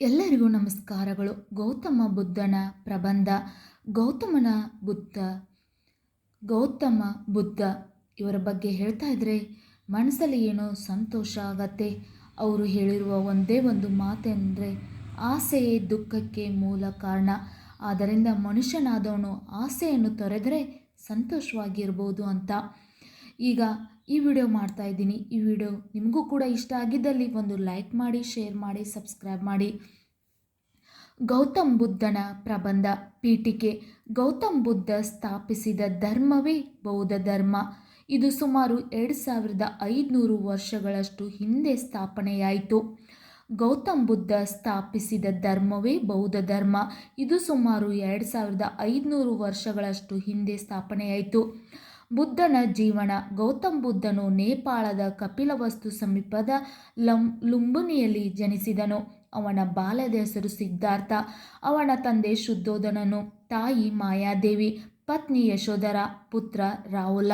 ಎಲ್ಲರಿಗೂ ನಮಸ್ಕಾರಗಳು. ಗೌತಮ ಬುದ್ಧನ ಪ್ರಬಂಧ. ಗೌತಮನ ಬುದ್ಧ. ಗೌತಮ ಬುದ್ಧ. ಇವರ ಬಗ್ಗೆ ಹೇಳ್ತಾ ಇದ್ದರೆ ಮನಸ್ಸಲ್ಲಿ ಏನೋ ಸಂತೋಷ ಆಗತ್ತೆ. ಅವರು ಹೇಳಿರುವ ಒಂದೇ ಒಂದು ಮಾತೆಂದರೆ ಆಸೆಯೇ ದುಃಖಕ್ಕೆ ಮೂಲ ಕಾರಣ. ಆದ್ದರಿಂದ ಮನುಷ್ಯನಾದವನು ಆಸೆಯನ್ನು ತೊರೆದರೆ ಸಂತೋಷವಾಗಿರ್ಬೋದು ಅಂತ. ಈಗ ಈ ವಿಡಿಯೋ ಮಾಡ್ತಾ ಇದ್ದೀನಿ. ಈ ವಿಡಿಯೋ ನಿಮಗೂ ಕೂಡ ಇಷ್ಟ ಆಗಿದ್ದಲ್ಲಿ ಒಂದು ಲೈಕ್ ಮಾಡಿ, ಶೇರ್ ಮಾಡಿ, ಸಬ್ಸ್ಕ್ರೈಬ್ ಮಾಡಿ. ಗೌತಮ್ ಬುದ್ಧನ ಪ್ರಬಂಧ ಪೀಠಿಕೆ. ಗೌತಮ್ ಬುದ್ಧ ಸ್ಥಾಪಿಸಿದ ಧರ್ಮವೇ ಬೌದ್ಧ ಧರ್ಮ. ಇದು ಸುಮಾರು ಎರಡು ಸಾವಿರದ ಐದುನೂರು ವರ್ಷಗಳಷ್ಟು ಹಿಂದೆ ಸ್ಥಾಪನೆಯಾಯಿತು. ಗೌತಮ್ ಬುದ್ಧ ಸ್ಥಾಪಿಸಿದ ಧರ್ಮವೇ ಬೌದ್ಧ ಧರ್ಮ. ಇದು ಸುಮಾರು ಎರಡು ಸಾವಿರದ ಐದುನೂರು ವರ್ಷಗಳಷ್ಟು ಹಿಂದೆ ಸ್ಥಾಪನೆಯಾಯಿತು. ಬುದ್ಧನ ಜೀವನ, ಗೌತಮ್ ಬುದ್ಧನು ನೇಪಾಳದ ಕಪಿಲವಸ್ತು ಸಮೀಪದ ಲಂ, ಲುಂಬಿನಿಯಲ್ಲಿ ಜನಿಸಿದನು. ಅವನ ಬಾಲ್ಯದ ಹೆಸರು ಸಿದ್ಧಾರ್ಥ. ಅವನ ತಂದೆ ಶುದ್ಧೋಧನನು ತಾಯಿ ಮಾಯಾದೇವಿ, ಪತ್ನಿ ಯಶೋಧರ, ಪುತ್ರ ರಾಹುಲ.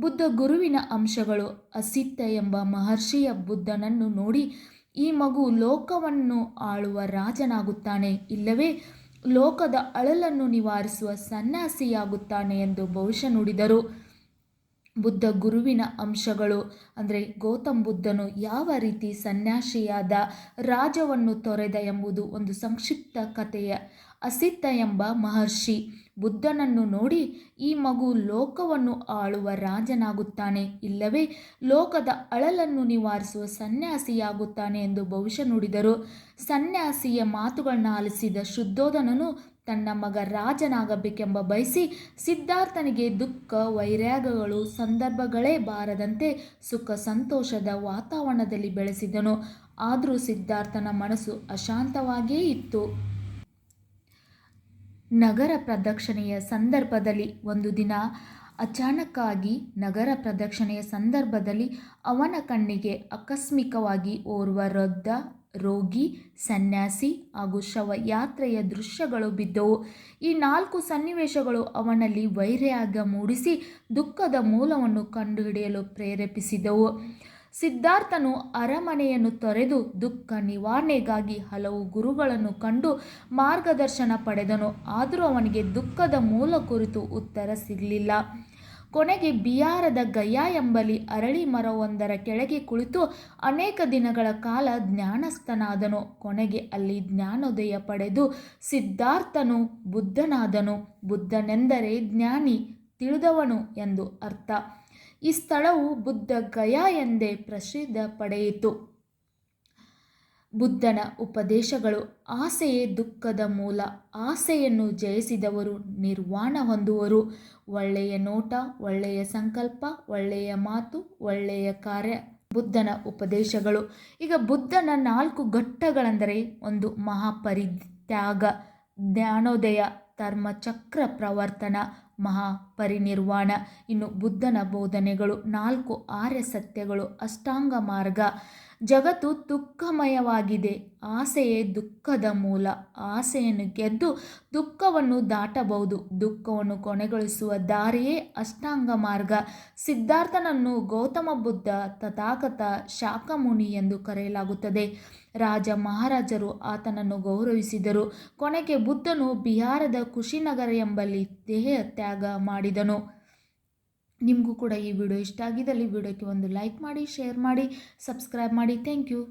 ಬುದ್ಧ ಗುರುವಿನ ಅಂಶಗಳು ಅಸಿತ್ತ ಎಂಬ ಮಹರ್ಷಿಯ ಬುದ್ಧನನ್ನು ನೋಡಿ ಈ ಮಗು ಲೋಕವನ್ನು ಆಳುವ ರಾಜನಾಗುತ್ತಾನೆ. ಇಲ್ಲವೇ ಲೋಕದ ಅಳಲನ್ನು ನಿವಾರಿಸುವ ಸನ್ಯಾಸಿಯಾಗುತ್ತಾನೆ ಎಂದು ಬಹುಶಃ ನುಡಿದರು. ಬುದ್ಧ ಗುರುವಿನ ಅಂಶಗಳು. ಅಂದರೆ ಗೌತಮ್ ಬುದ್ಧನು ಯಾವ ರೀತಿ ಸನ್ಯಾಸಿಯಾದ ರಾಜವನ್ನು ತೊರೆದ ಎಂಬುದು ಒಂದು ಸಂಕ್ಷಿಪ್ತ ಕಥೆಯ. ಅಸಿತ್ತ ಎಂಬ ಮಹರ್ಷಿ ಬುದ್ಧನನ್ನು ನೋಡಿ ಈ ಮಗು ಲೋಕವನ್ನು ಆಳುವ ರಾಜನಾಗುತ್ತಾನೆ. ಇಲ್ಲವೇ ಲೋಕದ ಅಳಲನ್ನು ನಿವಾರಿಸುವ ಸನ್ಯಾಸಿಯಾಗುತ್ತಾನೆ ಎಂದು ಭವಿಷ್ಯ ನುಡಿದರು. ಸನ್ಯಾಸಿಯ ಮಾತುಗಳನ್ನ ಆಲಿಸಿದ ಶುದ್ಧೋಧನನು ತನ್ನ ಮಗ ರಾಜನಾಗಬೇಕೆಂಬ ಬಯಸಿ ಸಿದ್ಧಾರ್ಥನಿಗೆ ದುಃಖ, ವೈರಾಗಗಳು, ಸಂದರ್ಭಗಳೇ ಬಾರದಂತೆ ಸುಖ, ಸಂತೋಷದ ವಾತಾವರಣದಲ್ಲಿ ಬೆಳೆಸಿದನು. ಆದರೂ ಸಿದ್ಧಾರ್ಥನ ಮನಸ್ಸು ಅಶಾಂತವಾಗಿಯೇ ಇತ್ತು. ನಗರ ಪ್ರದಕ್ಷಿಣೆಯ ಸಂದರ್ಭದಲ್ಲಿ ಒಂದು ದಿನ ಅಚಾನಕ್ಕಾಗಿ ನಗರ ಪ್ರದಕ್ಷಿಣೆಯ ಸಂದರ್ಭದಲ್ಲಿ ಅವನ ಕಣ್ಣಿಗೆ ಆಕಸ್ಮಿಕವಾಗಿ ಓರ್ವ ವೃದ್ಧ ರೋಗಿ, ಸನ್ಯಾಸಿ ಹಾಗೂ ಶವಯಾತ್ರೆಯ ದೃಶ್ಯಗಳು ಬಿದ್ದವು. ಈ ನಾಲ್ಕು ಸನ್ನಿವೇಶಗಳು ಅವನಲ್ಲಿ ವೈರ್ಯಾಗ ಮೂಡಿಸಿ ದುಃಖದ ಮೂಲವನ್ನು ಕಂಡುಹಿಡಿಯಲು ಪ್ರೇರೇಪಿಸಿದವು. ಸಿದ್ಧಾರ್ಥನು ಅರಮನೆಯನ್ನು ತೊರೆದು ದುಃಖ ನಿವಾರಣೆಗಾಗಿ ಹಲವು ಗುರುಗಳನ್ನು ಕಂಡು ಮಾರ್ಗದರ್ಶನ ಪಡೆದನು. ಆದರೂ ಅವನಿಗೆ ದುಃಖದ ಮೂಲ ಕುರಿತು ಉತ್ತರ ಸಿಗಲಿಲ್ಲ. ಕೊನೆಗೆ ಬಿಹಾರದ ಗಯಾ ಎಂಬಲ್ಲಿ ಅರಳಿ ಮರವೊಂದರ ಕೆಳಗೆ ಕುಳಿತು ಅನೇಕ ದಿನಗಳ ಕಾಲ ಜ್ಞಾನಸ್ಥನಾದನು. ಕೊನೆಗೆ ಅಲ್ಲಿ ಜ್ಞಾನೋದಯ ಪಡೆದು ಸಿದ್ಧಾರ್ಥನು ಬುದ್ಧನಾದನು. ಬುದ್ಧನೆಂದರೆ ಜ್ಞಾನಿ, ತಿಳಿದವನು ಎಂದು ಅರ್ಥ. ಈ ಸ್ಥಳವು ಬುದ್ಧ ಗಯಾ ಎಂದೇ ಪ್ರಸಿದ್ಧ ಪಡೆಯಿತು. ಬುದ್ಧನ ಉಪದೇಶಗಳು ಆಸೆಯೇ ದುಃಖದ ಮೂಲ. ಆಸೆಯನ್ನು ಜಯಿಸಿದವರು ನಿರ್ವಾಣ ಹೊಂದುವರು. ಒಳ್ಳೆಯ ನೋಟ, ಒಳ್ಳೆಯ ಸಂಕಲ್ಪ, ಒಳ್ಳೆಯ ಮಾತು, ಒಳ್ಳೆಯ ಕಾರ್ಯ. ಬುದ್ಧನ ಉಪದೇಶಗಳು. ಈಗ ಬುದ್ಧನ ನಾಲ್ಕು ಘಟ್ಟಗಳೆಂದರೆ ಒಂದು ಮಹಾಪರಿತ್ಯಾಗ, ಜ್ಞಾನೋದಯ, ಧರ್ಮಚಕ್ರ ಪ್ರವರ್ತನ, ಮಹಾಪರಿನಿರ್ವಾಣ. ಇನ್ನು ಬುದ್ಧನ ಬೋಧನೆಗಳು ನಾಲ್ಕು ಆರ್ಯ ಸತ್ಯಗಳು ಅಷ್ಟಾಂಗ ಮಾರ್ಗ. ಜಗತ್ತು ದುಃಖಮಯವಾಗಿದೆ. ಆಸೆಯೇ ದುಃಖದ ಮೂಲ. ಆಸೆಯನ್ನು ಗೆದ್ದು ದುಃಖವನ್ನು ದಾಟಬಹುದು. ದುಃಖವನ್ನು ಕೊನೆಗೊಳಿಸುವ ದಾರಿಯೇ ಅಷ್ಟಾಂಗ ಮಾರ್ಗ. ಸಿದ್ಧಾರ್ಥನನ್ನು ಗೌತಮ ಬುದ್ಧ, ತಥಾಗತ ಶಾಖಮುನಿ ಎಂದು ಕರೆಯಲಾಗುತ್ತದೆ. ರಾಜ ಮಹಾರಾಜರು ಆತನನ್ನು ಗೌರವಿಸಿದರು. ಕೊನೆಗೆ ಬುದ್ಧನು ಬಿಹಾರದ ಕುಶಿನಗರ ಎಂಬಲ್ಲಿ ದೇಹ ತ್ಯಾಗ ಮಾಡಿದನು. ನಿಮಗೂ ಕೂಡ ಈ ವಿಡಿಯೋ ಇಷ್ಟ ಆಗಿದ್ದಲ್ಲಿ ವಿಡಿಯೋಕ್ಕೆ ಒಂದು ಲೈಕ್ ಮಾಡಿ, ಶೇರ್ ಮಾಡಿ, ಸಬ್ಸ್ಕ್ರೈಬ್ ಮಾಡಿ. Thank you.